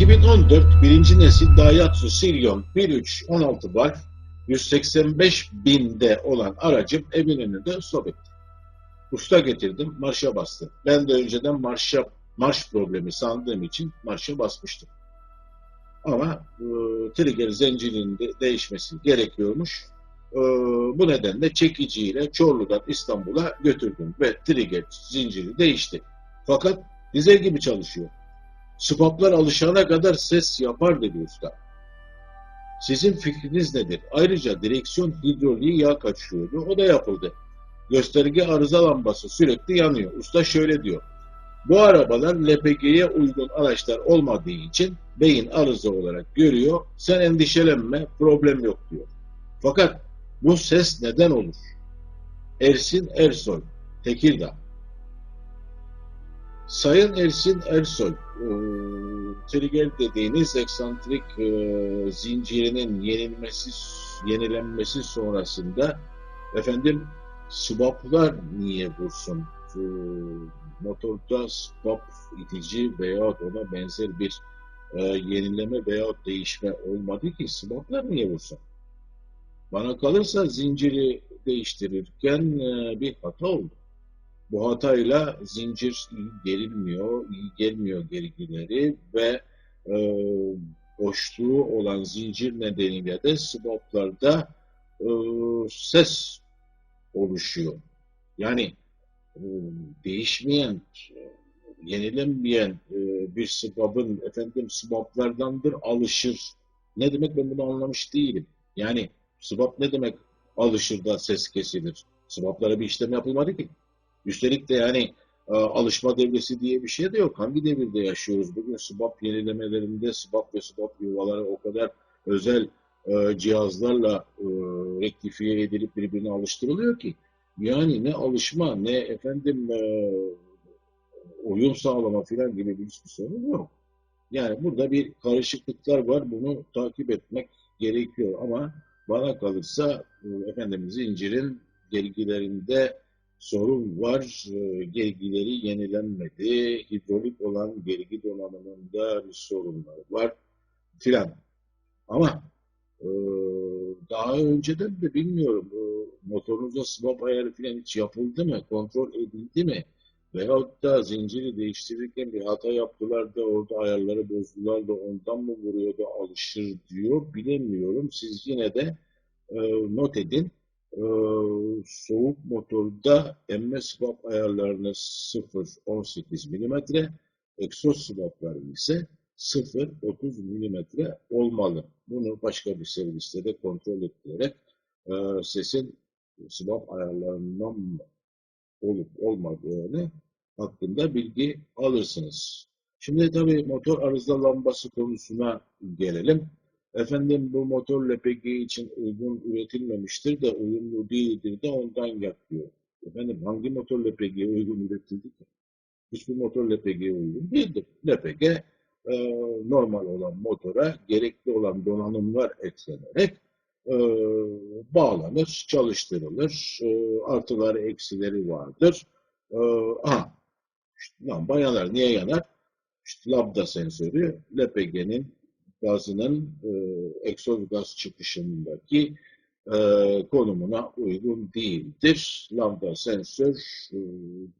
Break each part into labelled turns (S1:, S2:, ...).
S1: 2014 birinci nesil Daihatsu Sirion 1.3 16 valf 185 binde olan aracım evin önünde stop. Usta getirdim, marşa bastı. Ben de önceden marşa, marş problemi sandığım için marşa basmıştım. Ama e, trigger zincirinin de değişmesi gerekiyormuş. E, bu nedenle çekiciyle Çorlu'dan İstanbul'a götürdüm ve trigger zinciri değişti. Fakat dizel gibi çalışıyor. Spaplar alışana kadar ses yapar dedi usta. Sizin fikriniz nedir? Ayrıca direksiyon hidroliği yağ kaçırıyordu. O da yapıldı. Gösterge arıza lambası sürekli yanıyor. Usta şöyle diyor. Bu arabalar LPG'ye uygun araçlar olmadığı için beyin arıza olarak görüyor. Sen endişelenme, problem yok diyor. Fakat bu ses neden olur? Ersin Ersoy, Tekirdağ. Sayın Ersin Ersoy, e, trigger dediğiniz eksantrik e, zincirinin yenilmesi, yenilenmesi sonrasında efendim swaplar niye vursun? E, motorda swap itici veya ona benzer bir e, yenileme veya değişme olmadı ki swaplar niye vursun? Bana kalırsa zinciri değiştirirken e, bir hata oldu. Bu hatayla zincir gerilmiyor, gelmiyor gergileri ve e, boşluğu olan zincir nedeniyle de swaplarda e, ses oluşuyor. Yani e, değişmeyen, yenilenmeyen e, bir swap'ın efendim swaplardandır alışır. Ne demek ben bunu anlamış değilim. Yani swap ne demek alışır da ses kesilir? Swaplara bir işlem yapılmadı ki. Üstelik de yani e, alışma devresi diye bir şey de yok. Hangi devirde yaşıyoruz? Bugün swap yenilemelerinde swap ve swap yuvaları o kadar özel e, cihazlarla e, rektifiye edilip birbirine alıştırılıyor ki. Yani ne alışma ne efendim e, uyum sağlama filan gibi bir hiçbir sorun yok. Yani burada bir karışıklıklar var. Bunu takip etmek gerekiyor ama bana kalırsa e, efendim zincirin gergilerinde sorun var. E, gergileri yenilenmedi. Hidrolik olan gergi donanımında bir sorunlar var filan. Ama e, daha önceden de bilmiyorum e, swap ayarı filan hiç yapıldı mı? Kontrol edildi mi? Veyahut da zinciri değiştirirken bir hata yaptılar da orada ayarları bozdular da ondan mı vuruyor da alışır diyor. Bilemiyorum. Siz yine de e, not edin. E, soğuk motorda emme swap ayarlarını 0-18 mm, egzoz swapları ise 0-30 mm olmalı. Bunu başka bir serviste de kontrol ettirerek e, sesin swap ayarlarından olup olmadığını hakkında bilgi alırsınız. Şimdi tabii motor arıza lambası konusuna gelelim. Efendim bu motor LPG için uygun üretilmemiştir de uyumlu değildir de ondan yakıyor. Efendim hangi motor LPG'ye uygun üretildi ki? Hiçbir motor LPG'ye uygun değildir. LPG e, normal olan motora gerekli olan donanımlar eklenerek e, bağlanır, çalıştırılır. E, artıları, eksileri vardır. E, aha, işte lamba yanar. Niye yanar? İşte lambda sensörü LPG'nin gazının e, egzoz gaz çıkışındaki e, konumuna uygun değildir. Lambda sensör e,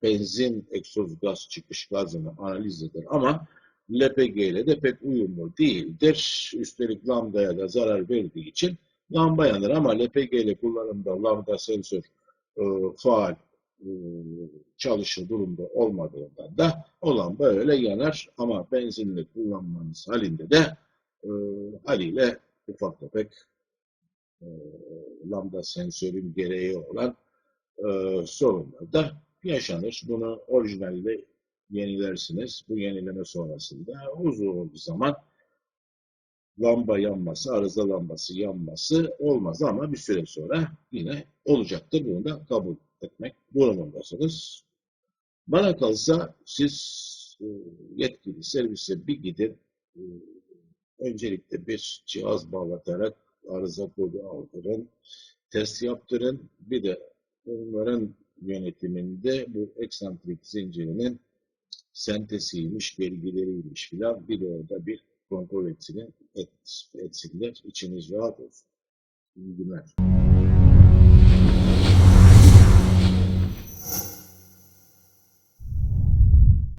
S1: benzin egzoz gaz çıkış gazını analiz eder ama LPG ile de pek uyumlu değildir. Üstelik lambdaya da zarar verdiği için lamba yanar ama LPG ile kullanımda lambda sensör e, faal e, çalışır durumda olmadığından da o lamba öyle yanar ama benzinle kullanmanız halinde de e, haliyle ufak tefek e, lambda sensörün gereği olan e, sorunlar da yaşanır. Bunu orijinalde yenilersiniz. Bu yenileme sonrasında uzun bir zaman lamba yanması, arıza lambası yanması olmaz ama bir süre sonra yine olacaktır. Bunu da kabul etmek durumundasınız. Bana kalsa siz e, yetkili servise bir gidin, e, öncelikle bir cihaz bağlatarak arıza kodu aldırın, test yaptırın. Bir de onların yönetiminde bu eksantrik zincirinin senteziymiş, belgeleriymiş filan bir de orada bir kontrol etsinler, et, etsinler. İçiniz rahat olsun. İyi günler.